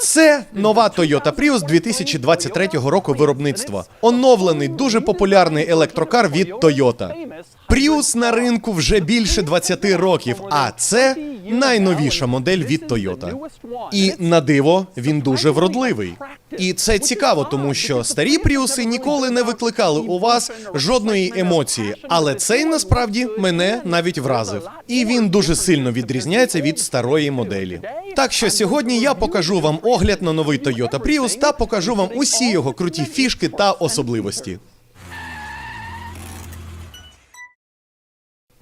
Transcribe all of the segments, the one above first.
Це нова Toyota Prius 2023 року виробництва. Оновлений дуже популярний електрокар від Toyota. Prius на ринку вже більше 20 років, а це найновіша модель від Toyota. І на диво він дуже вродливий. І це цікаво, тому що старі пріуси ніколи не викликали у вас жодної емоції, але цей насправді мене навіть вразив. І він дуже сильно відрізняється від старої моделі. Так що сьогодні я покажу вам огляд на новий Toyota Prius та покажу вам усі його круті фішки та особливості.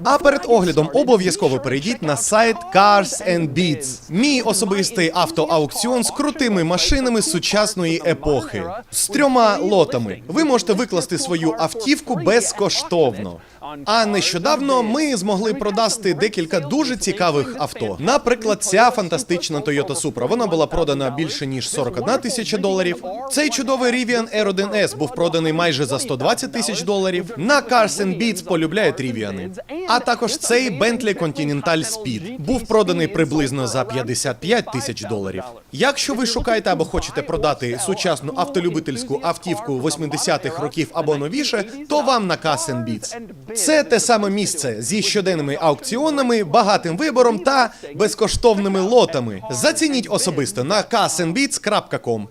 А перед оглядом обов'язково перейдіть на сайт Cars and Beats. Мій особистий автоаукціон з крутими машинами сучасної епохи. З трьома лотами. Ви можете викласти свою автівку безкоштовно. А нещодавно ми змогли продасти декілька дуже цікавих авто. Наприклад, ця фантастична Toyota Supra. Вона була продана більше ніж 41 тисяча доларів. Цей чудовий Rivian R1S був проданий майже за 120 тисяч доларів. На Cars and Beats полюбляють Rivian. А також цей Bentley Continental Speed був проданий приблизно за 55 тисяч доларів. Якщо ви шукаєте або хочете продати сучасну автолюбительську автівку 80-х років або новіше, то вам на Cars and Beats. Це те саме місце зі щоденними аукціонами, багатим вибором та безкоштовними лотами. Зацініть особисто на carsandbeats.com.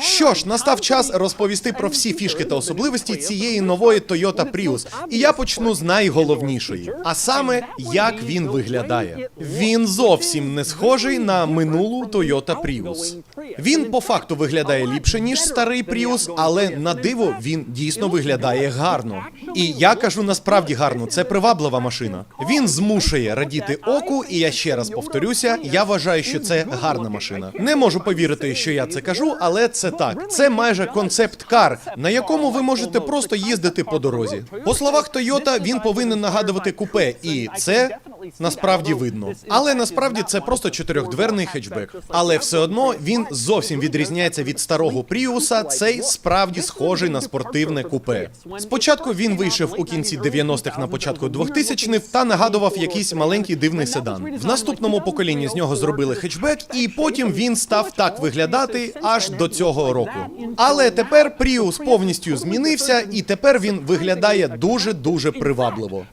Що ж, настав час розповісти про всі фішки та особливості цієї нової Toyota Prius. І я почну з найголовнішої, а саме як він виглядає. Він зовсім не схожий на минулу Toyota Prius. Він по факту виглядає ліпше ніж старий Prius, але на диво він дійсно виглядає гарно. І я кажу насправді гарно, це приваблива машина. Він змушує радіти оку, і я ще раз повторюся, я вважаю, що це гарна машина. Не можу повірити, що я це кажу, але це так. Це майже концепт кар, на якому ви можете просто їздити по дорозі. По словах Toyota, він повинен нагадувати купе, і це насправді видно. Але насправді це просто чотирьохдверний хетчбек. Але все одно він зовсім відрізняється від старого Пріуса. Цей справді схожий на спортивне купе. Спочатку він вийшов у кінці 90-х на початку 2000-х та нагадував якийсь маленький дивний седан. В наступному поколінні з нього зробили хетчбек, і потім він став так виглядати аж до цього року. Але тепер Prius повністю змінився, і тепер він виглядає дуже дуже привабливо.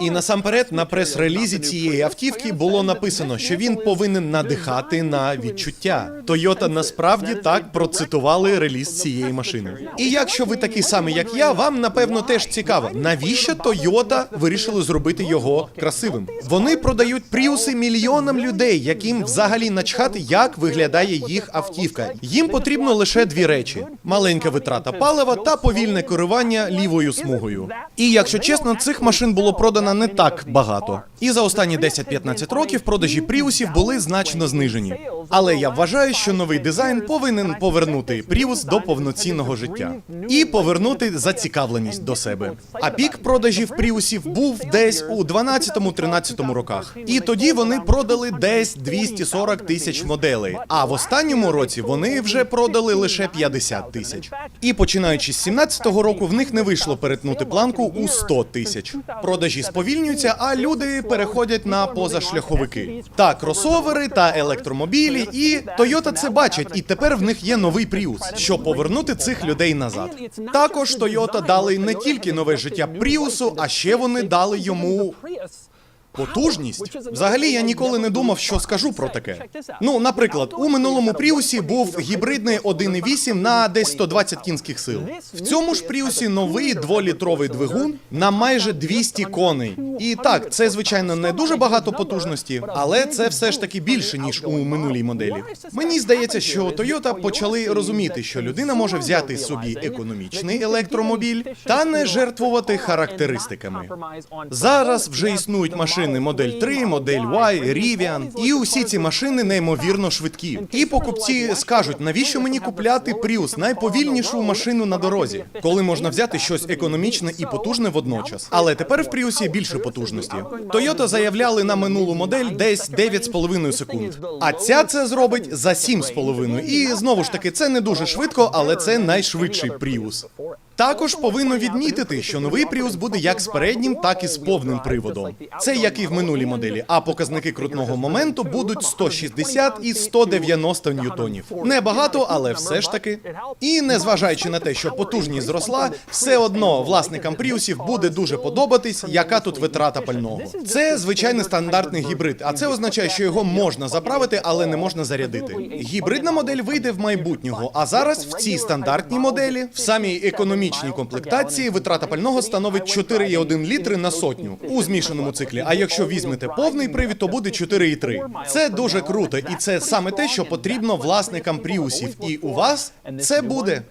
І насамперед на прес-релізі цієї автівки було написано, що він повинен надихати на відчуття. Toyota насправді так процитували реліз цієї машини. І якщо ви такі самі, як я, вам напевно теж цікаво, навіщо Toyota вирішили зробити його красивим. Вони продають пріуси мільйонам людей, яким взагалі начхати, як виглядає їх автівка. Їм потрібно лише дві речі: маленька витрата палива та повільне керування лівою смугою. І якщо чесно, цих машин було продано не так багато. І за останні 10-15 років продажі пріусів були значно знижені. Але я вважаю, що новий дизайн повинен повернути Prius до повноцінного життя і повернути зацікавленість до себе. А пік продажів пріусів був десь у 12-13 роках. І тоді вони продали десь 240 тисяч моделей. А в останньому році вони вже продали лише 50 тисяч. І починаючи з 17-го року, в них не вийшло перетнути планку у 100 тисяч. Продажі сповільнюються, а люди переходять на позашляховики. Та кросовери, та електромобілі, і Toyota це бачать, і тепер в них є новий Prius, щоб повернути цих людей назад. Також Toyota дали не тільки нове життя Prius, а ще вони дали йому Потужність? Взагалі я ніколи не думав, що скажу про таке. Ну, наприклад, у минулому Пріусі був гібридний 1.8 на десь 120 кінських сил. В цьому ж Пріусі новий дволітровий двигун на майже 200 коней. І так, це звичайно не дуже багато потужності, але це все ж таки більше ніж у минулій моделі. Мені здається, що Toyota почали розуміти, що людина може взяти собі економічний електромобіль та не жертвувати характеристиками. Зараз вже існують машини модель 3, модель Y, Rivian, і усі ці машини неймовірно швидкі. І покупці скажуть, навіщо мені купляти Prius, найповільнішу машину на дорозі, коли можна взяти щось економічне і потужне водночас. Але тепер в Prius є більше потужності. Toyota заявляли на минулу модель десь 9,5 секунд. А ця це зробить за 7,5. І знову ж таки, це не дуже швидко, але це найшвидший Prius. Також повинно відмітити, що новий Prius буде як з переднім, так і з повним приводом. Це як і в минулій моделі, а показники крутного моменту будуть 160 і 190 ньютонів. Небагато, але все ж таки. І незважаючи на те, що потужність зросла, все одно власникам Пріусів буде дуже подобатись, яка тут витрата пального. Це звичайний стандартний гібрид, а це означає, що його можна заправити, але не можна зарядити. Гібридна модель вийде в майбутнього, а зараз в цій стандартній моделі, в самій економічній комплектації, витрата пального становить 4,1 літри на сотню у змішаному циклі. А якщо візьмете повний привід, то буде 4,3. Це дуже круто, і це саме те, що потрібно власникам пріусів. І у вас це буде.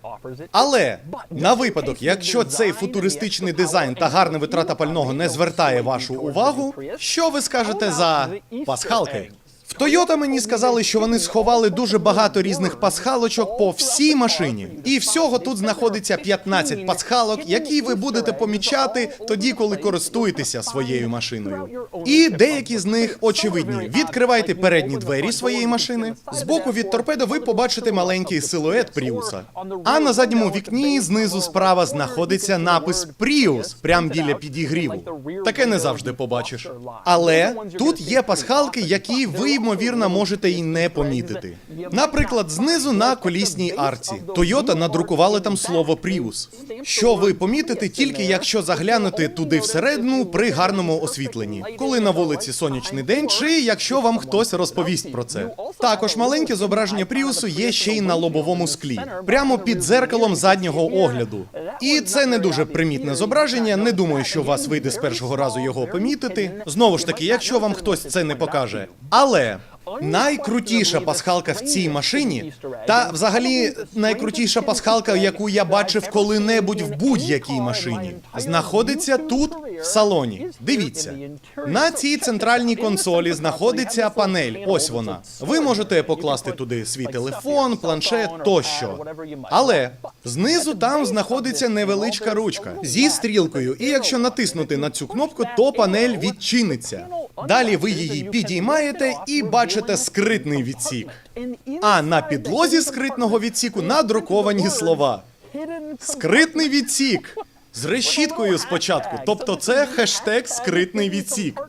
Але на випадок, якщо цей футуристичний дизайн та гарна витрата пального не звертає вашу увагу, що ви скажете за пасхалки? В Toyota мені сказали, що вони сховали дуже багато різних пасхалочок по всій машині. І всього тут знаходиться 15 пасхалок, які ви будете помічати тоді, коли користуєтеся своєю машиною. І деякі з них очевидні. Відкривайте передні двері своєї машини. Збоку від торпедо ви побачите маленький силует Пріуса. А на задньому вікні знизу справа знаходиться напис Пріус прямо біля підігріву. Таке не завжди побачиш. Але тут є пасхалки, які ви ймовірно можете і не помітити. Наприклад, знизу на колісній арці Toyota надрукували там слово Prius, що ви помітите тільки якщо заглянете туди всередину при гарному освітленні, коли на вулиці сонячний день, чи якщо вам хтось розповість про це. Також маленьке зображення Пріусу є ще й на лобовому склі, прямо під дзеркалом заднього огляду. І це не дуже примітне зображення. Не думаю, що у вас вийде з першого разу його помітити. Знову ж таки, якщо вам хтось це не покаже. Але найкрутіша пасхалка в цій машині, та взагалі найкрутіша пасхалка, яку я бачив коли-небудь в будь-якій машині, знаходиться тут, в салоні. Дивіться, на цій центральній консолі знаходиться панель. Ось вона. Ви можете покласти туди свій телефон, планшет тощо. Але знизу там знаходиться невеличка ручка зі стрілкою. І якщо натиснути на цю кнопку, то панель відчиниться. Далі ви її підіймаєте і бачите скритний відсік. А на підлозі скритного відсіку надруковані слова. Скритний відсік. З решіткою спочатку. Тобто це хештег скритний відсік.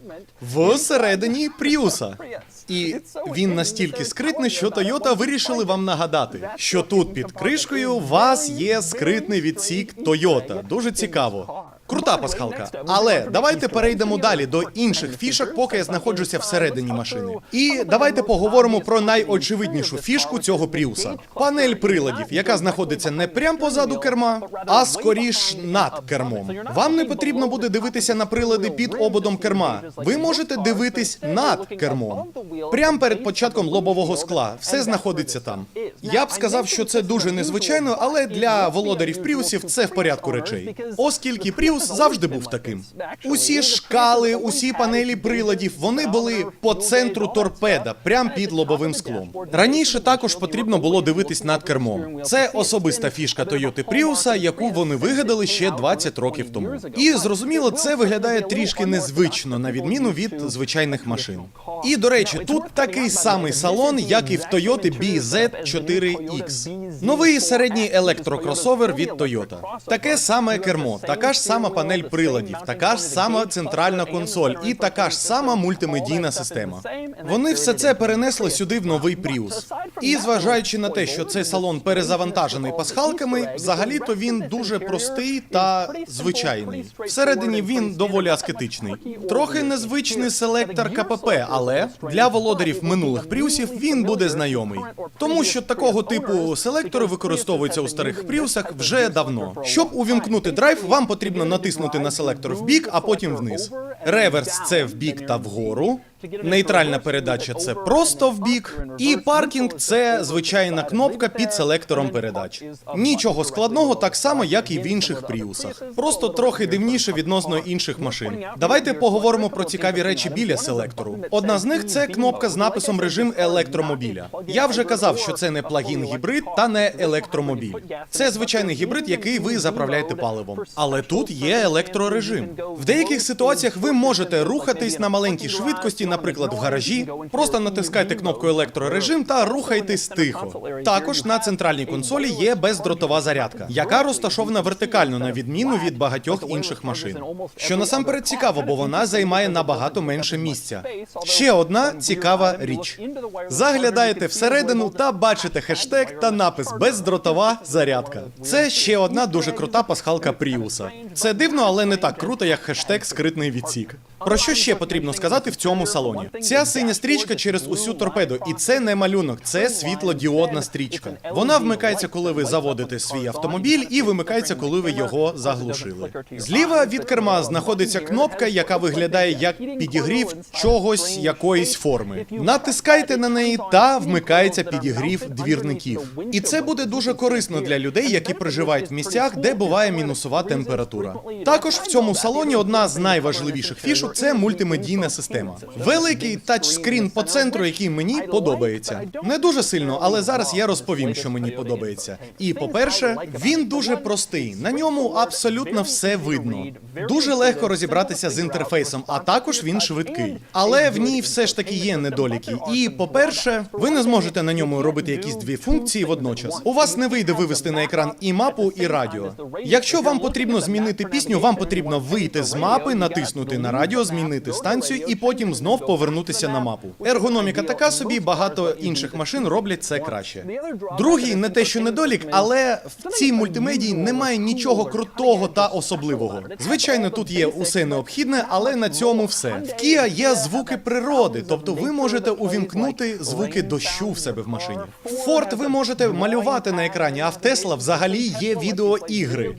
Всередині Пріуса. І він настільки скритний, що Toyota вирішили вам нагадати, що тут під кришкою у вас є скритний відсік Toyota. Дуже цікаво. Крута пасхалка. Але давайте перейдемо далі до інших фішок, поки я знаходжуся всередині машини. І давайте поговоримо про найочевиднішу фішку цього Пріуса: панель приладів, яка знаходиться не прямо позаду керма, а скоріш над кермом. Вам не потрібно буде дивитися на прилади під ободом керма. Ви можете дивитись над кермом. Прямо перед початком лобового скла. Все знаходиться там. Я б сказав, що це дуже незвичайно, але для володарів Пріусів це в порядку речей. Оскільки Пріус завжди був таким. Усі шкали, усі панелі приладів, вони були по центру торпеда, прямо під лобовим склом. Раніше також потрібно було дивитись над кермом. Це особиста фішка Toyota Prius, яку вони вигадали ще 20 років тому. І зрозуміло, це виглядає трішки незвично, на відміну від звичайних машин. І до речі, тут такий самий салон, як і в Toyota BZ4X. Новий середній електрокросовер від Toyota. Таке саме кермо, така ж сама панель приладів, така ж сама центральна консоль і така ж сама мультимедійна система. Вони все це перенесли сюди в новий Prius. І зважаючи на те, що цей салон перезавантажений пасхалками, взагалі-то він дуже простий та звичайний. Всередині він доволі аскетичний. Трохи незвичний селектор КПП, але для володарів минулих пріусів він буде знайомий. Тому що такого типу селектори використовуються у старих пріусах вже давно. Щоб увімкнути драйв, вам потрібно натиснути на селектор в бік, а потім вниз. Реверс це в бік та вгору. Нейтральна передача це просто в бік. І паркінг це звичайна кнопка під селектором передач. Нічого складного, так само, як і в інших пріусах. Просто трохи дивніше відносно інших машин. Давайте поговоримо про цікаві речі біля селектору. Одна з них це кнопка з написом режим електромобіля. Я вже казав, що це не плагін гібрид та не електромобіль. Це звичайний гібрид, який ви заправляєте паливом. Але тут є електрорежим. В деяких ситуаціях ви можете рухатись на маленькій швидкості наприклад, в гаражі, просто натискайте кнопку електрорежим та рухайтесь тихо. Також на центральній консолі є бездротова зарядка, яка розташована вертикально на відміну від багатьох інших машин. Що насамперед цікаво, бо вона займає набагато менше місця. Ще одна цікава річ. Заглядаєте всередину та бачите хештег та напис бездротова зарядка. Це ще одна дуже крута пасхалка Пріуса. Це дивно, але не так круто, як хештег скритний відсік. Про що ще потрібно сказати в цьому салоні? Ця синя стрічка через усю торпеду, і це не малюнок, це світлодіодна стрічка. Вона вмикається, коли ви заводите свій автомобіль, і вимикається, коли ви його заглушили. Зліва від керма знаходиться кнопка, яка виглядає як підігрів чогось якоїсь форми. Натискайте на неї та вмикається підігрів двірників. І це буде дуже корисно для людей, які проживають в місцях, де буває мінусова температура. Також в цьому салоні одна з найважливіших фішок це мультимедійна система. Великий тачскрін по центру, який мені подобається. Не дуже сильно, але зараз я розповім, що мені подобається. І по-перше, він дуже простий. На ньому абсолютно все видно. Дуже легко розібратися з інтерфейсом, а також він швидкий. Але в ній все ж таки є недоліки. І по-перше, ви не зможете на ньому робити якісь дві функції водночас. У вас не вийде вивести на екран і мапу, і радіо. Якщо вам потрібно змінити пісню, вам потрібно вийти з мапи, натиснути на радіо, змінити станцію і потім знов повернутися на мапу. Ергономіка така собі, багато інших машин роблять це краще. Другий не те, що недолік, але в цій мультимедії немає нічого крутого та особливого. Звичайно, тут є усе необхідне, але на цьому все. В Kia є звуки природи, тобто ви можете увімкнути звуки дощу в себе в машині. В Ford ви можете малювати на екрані, а в Tesla взагалі є відеоігри.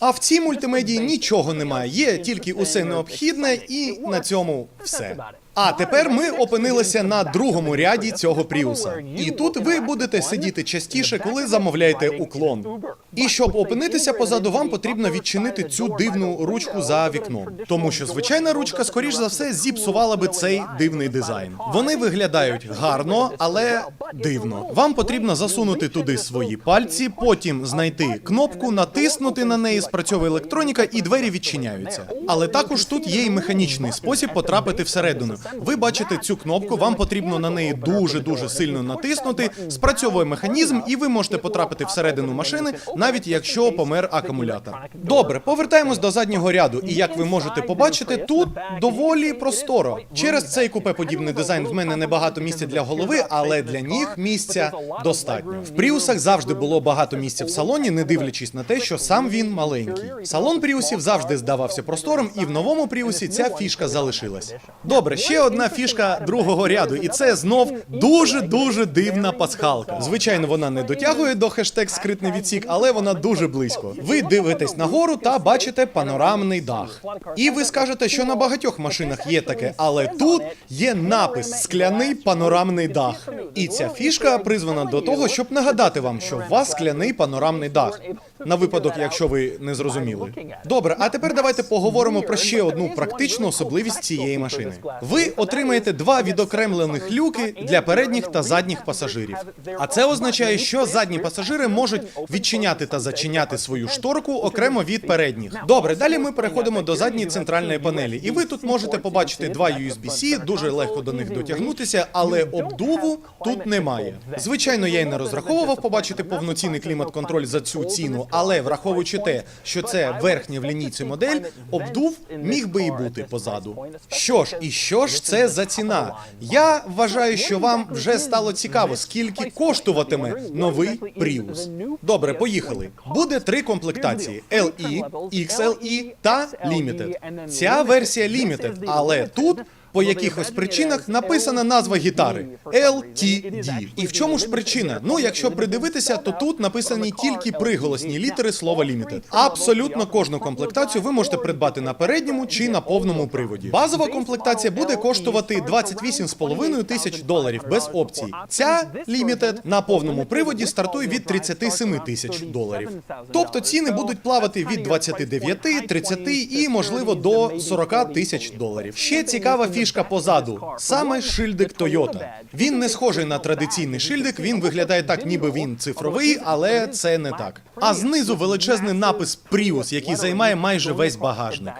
А в цій мультимедії нічого немає, є тільки усе необхідне, і на цьому все. А тепер ми опинилися на другому ряді цього пріуса. І тут ви будете сидіти частіше, коли замовляєте уклон. І щоб опинитися позаду, вам потрібно відчинити цю дивну ручку за вікном. Тому що звичайна ручка, скоріш за все, зіпсувала би цей дивний дизайн. Вони виглядають гарно, але дивно. Вам потрібно засунути туди свої пальці, потім знайти кнопку, натиснути на неї, спрацьовує електроніка, і двері відчиняються. Але також тут є і механічний спосіб потрапити всередину. Ви бачите цю кнопку, вам потрібно на неї дуже дуже сильно натиснути. Спрацьовує механізм, і ви можете потрапити всередину машини, навіть якщо помер акумулятор. Добре, повертаємось до заднього ряду. І як ви можете побачити, тут доволі просторо. Через цей купеподібний дизайн в мене небагато місця для голови, але для ніг місця достатньо. В пріусах завжди було багато місця в салоні, не дивлячись на те, що сам він маленький. Салон пріусів завжди здавався простором, і в новому пріусі ця фішка залишилась. Добре, ще одна фішка другого ряду, і це знов дуже дуже дивна пасхалка. Звичайно, вона не дотягує до хештег скритний відсік, але вона дуже близько. Ви дивитесь нагору та бачите панорамний дах. І ви скажете, що на багатьох машинах є таке, але тут є напис скляний панорамний дах. І ця фішка призвана до того, щоб нагадати вам, що у вас скляний панорамний дах. На випадок, якщо ви не зрозуміли. Добре, а тепер давайте поговоримо про ще одну практичну особливість цієї машини. Ви отримаєте два відокремлених люки для передніх та задніх пасажирів. А це означає, що задні пасажири можуть відчиняти та зачиняти свою шторку окремо від передніх. Добре, далі ми переходимо до задньої центральної панелі, і ви тут можете побачити два USB-C, дуже легко до них дотягнутися, але обдуву тут немає. Звичайно, я й не розраховував побачити повноцінний клімат-контроль за цю ціну, але враховуючи те, що це верхня в лінійці модель, обдув міг би і бути позаду. Що ж, і що ж це за ціна? Я вважаю, що вам вже стало цікаво, скільки коштуватиме новий Prius. Добре, поїхали. Буде три комплектації: LE, XLE та Limited. Ця версія Limited, але тут. По якихось причинах написана назва гітари LTD. І в чому ж причина? Ну, якщо придивитися, то тут написані тільки приголосні літери слова Limited. Абсолютно кожну комплектацію ви можете придбати на передньому чи на повному приводі. Базова комплектація буде коштувати 28,5 тисяч доларів без опцій. Ця Limited на повному приводі стартує від 37 тисяч доларів. Тобто ціни будуть плавати від 29, 30 і можливо до 40 тисяч доларів. Ще цікава фішка позаду. Саме шильдик Toyota. Він не схожий на традиційний шильдик. Він виглядає так, ніби він цифровий, але це не так. а знизу величезний напис Prius, який займає майже весь багажник.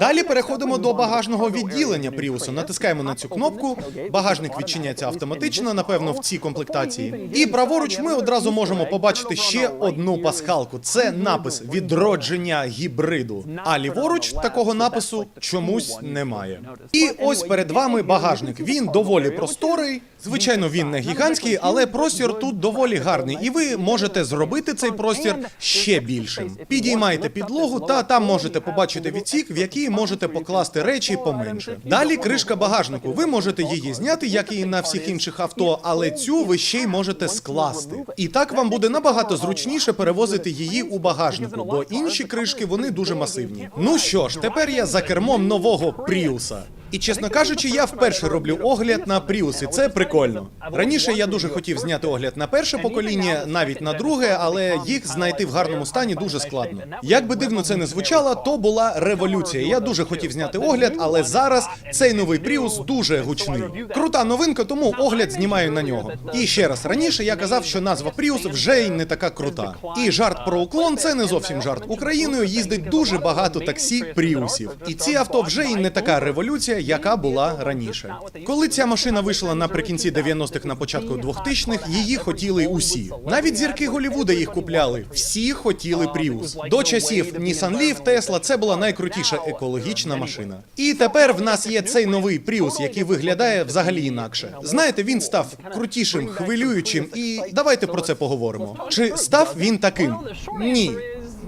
Далі переходимо до багажного відділення Пріусу. Натискаємо на цю кнопку. Багажник відчиняється автоматично, напевно, в цій комплектації. І праворуч ми одразу можемо побачити ще одну пасхалку. Це напис відродження гібриду. А ліворуч такого напису чомусь немає. І ось перед вами багажник. Він доволі просторий. Звичайно, він не гігантський, але простір тут доволі гарний, і ви можете зробити цей простір ще більшим. Підіймайте підлогу, та там можете побачити відсік, в який можете покласти речі поменше. Далі кришка багажнику. Ви можете її зняти, як і на всіх інших авто, але цю ви ще й можете скласти. І так вам буде набагато зручніше перевозити її у багажнику, бо інші кришки вони дуже масивні. Ну що ж, тепер я за кермом нового Пріуса. І чесно кажучи, я вперше роблю огляд на Пріуси. Це прикольно. Раніше я дуже хотів зняти огляд на перше покоління, навіть на друге, але їх знайти в гарному стані дуже складно. Як би дивно це не звучало, то була революція. Я дуже хотів зняти огляд, але зараз цей новий Пріус дуже гучний. Крута новинка, тому огляд знімаю на нього. І ще раз раніше я казав, що назва Пріус вже й не така крута. І жарт про уклон це не зовсім жарт. Україною їздить дуже багато таксі Пріусів. І ці авто вже й не така революція, яка була раніше. Коли ця машина вийшла наприкінці 90-х, на початку 2000-х, її хотіли усі. Навіть зірки Голлівуда їх купляли. Всі хотіли Пріус. До часів Nissan Leaf, Tesla це була найкрутіша екологічна машина. І тепер в нас є цей новий Пріус, який виглядає взагалі інакше. Знаєте, він став крутішим, хвилюючим, і давайте про це поговоримо. Чи став він таким? Ні.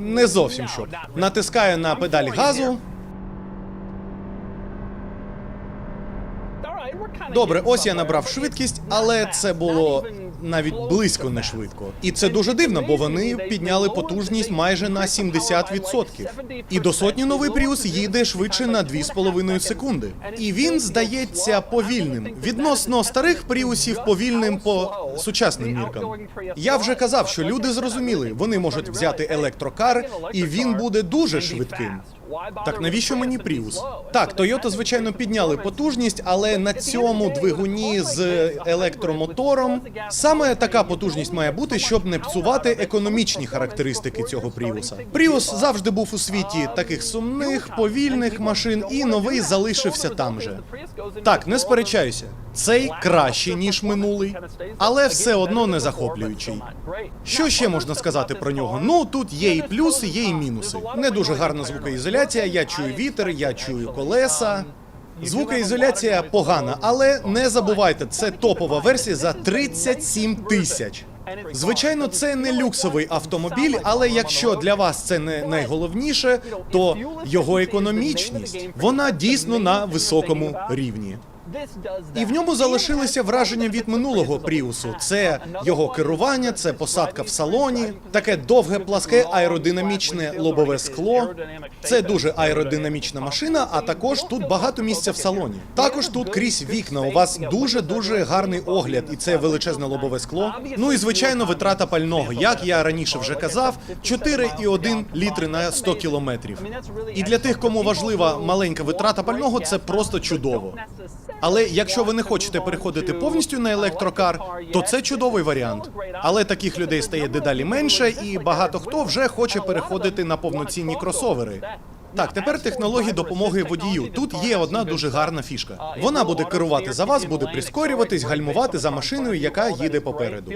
Не зовсім щоб. Натискаю на педаль газу. Добре, ось я набрав швидкість, але це було навіть близько не швидко. І це дуже дивно, бо вони підняли потужність майже на 70%. І до сотні новий Пріус їде швидше на 2,5 секунди. І він здається повільним. Відносно старих Пріусів повільним по сучасним міркам. Я вже казав, що люди зрозуміли, вони можуть взяти електрокар, і він буде дуже швидким. Так навіщо мені Пріус? Так, Toyota, звичайно, підняли потужність, але на цьому двигуні з електромотором саме така потужність має бути, щоб не псувати економічні характеристики цього Пріуса. Пріус завжди був у світі таких сумних, повільних машин, і новий залишився там же. Так, не сперечаюся. Цей краще ніж минулий, але все одно не захоплюючий. Що ще можна сказати про нього? Ну тут є і плюси, є і мінуси. Не дуже гарна звукоізоляція. Я чую вітер, я чую колеса. Звукоізоляція погана, але не забувайте, це топова версія за 37 тисяч. Звичайно, це не люксовий автомобіль, але якщо для вас це не найголовніше, то його економічність вона дійсно на високому рівні. І в ньому залишилися враження від минулого Пріусу. Це його керування, це посадка в салоні, таке довге, пласке аеродинамічне лобове скло. Це дуже аеродинамічна машина, а також тут багато місця в салоні. Також тут крізь вікна. У вас дуже дуже гарний огляд, і це величезне лобове скло. Ну і звичайно, витрата пального. Як я раніше вже казав, 4,1 літри на 100 кілометрів. І для тих, кому важлива маленька витрата пального, це просто чудово. Але якщо ви не хочете переходити повністю на електрокар, то це чудовий варіант. Але таких людей стає дедалі менше, і багато хто вже хоче переходити на повноцінні кросовери. Так, тепер технології допомоги водію. Тут є одна дуже гарна фішка. Вона буде керувати за вас, буде прискорюватись, гальмувати за машиною, яка їде попереду.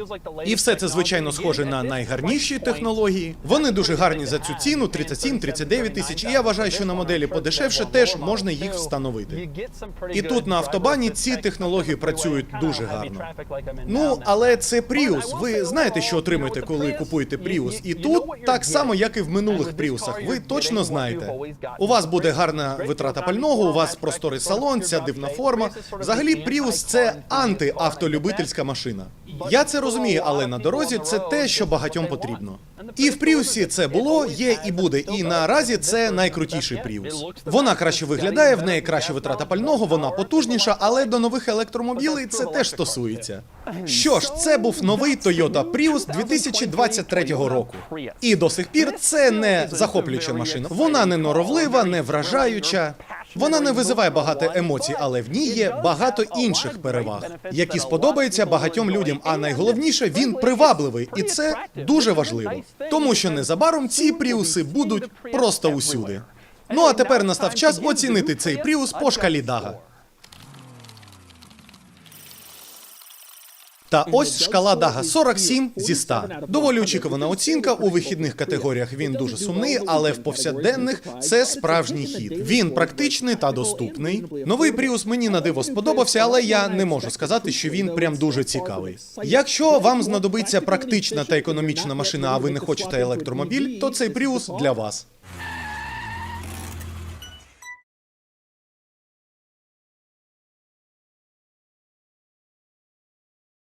І все це звичайно схоже на найгарніші технології. Вони дуже гарні за цю ціну 37-39 тисяч. І я вважаю, що на моделі подешевше теж можна їх встановити. І тут на автобані ці технології працюють дуже гарно. Ну, але це Prius. Ви знаєте, що отримуєте, коли купуєте Prius. І тут так само, як і в минулих Priusах. Ви точно знаєте. У вас буде гарна витрата пального, у вас просторий салон, ця дивна форма. Взагалі, Prius – це антиавтолюбительська машина. Я це розумію, але на дорозі це те, що багатьом потрібно. І в Пріусі це було, є і буде. І наразі це найкрутіший Пріус. Вона краще виглядає, в неї краща витрата пального, вона потужніша, але до нових електромобілей це теж стосується. Що ж, це був новий Toyota Prius 2023 року. І до сих пір це не захоплююча машина. Вона не норовлива, не вражаюча. Вона не визиває багато емоцій, але в ній є багато інших переваг, які сподобаються багатьом людям. А найголовніше, він привабливий, і це дуже важливо. Тому що незабаром ці пріуси будуть просто усюди. Ну а тепер настав час оцінити цей пріус по шкалі Дага. Та ось шкала Дага 47 зі 100. Доволі очікувана оцінка. У вихідних категоріях він дуже сумний, але в повсякденних це справжній хід. Він практичний та доступний. Новий Prius мені на диво сподобався, але я не можу сказати, що він прям дуже цікавий. Якщо вам знадобиться практична та економічна машина, а ви не хочете електромобіль, то цей Prius для вас.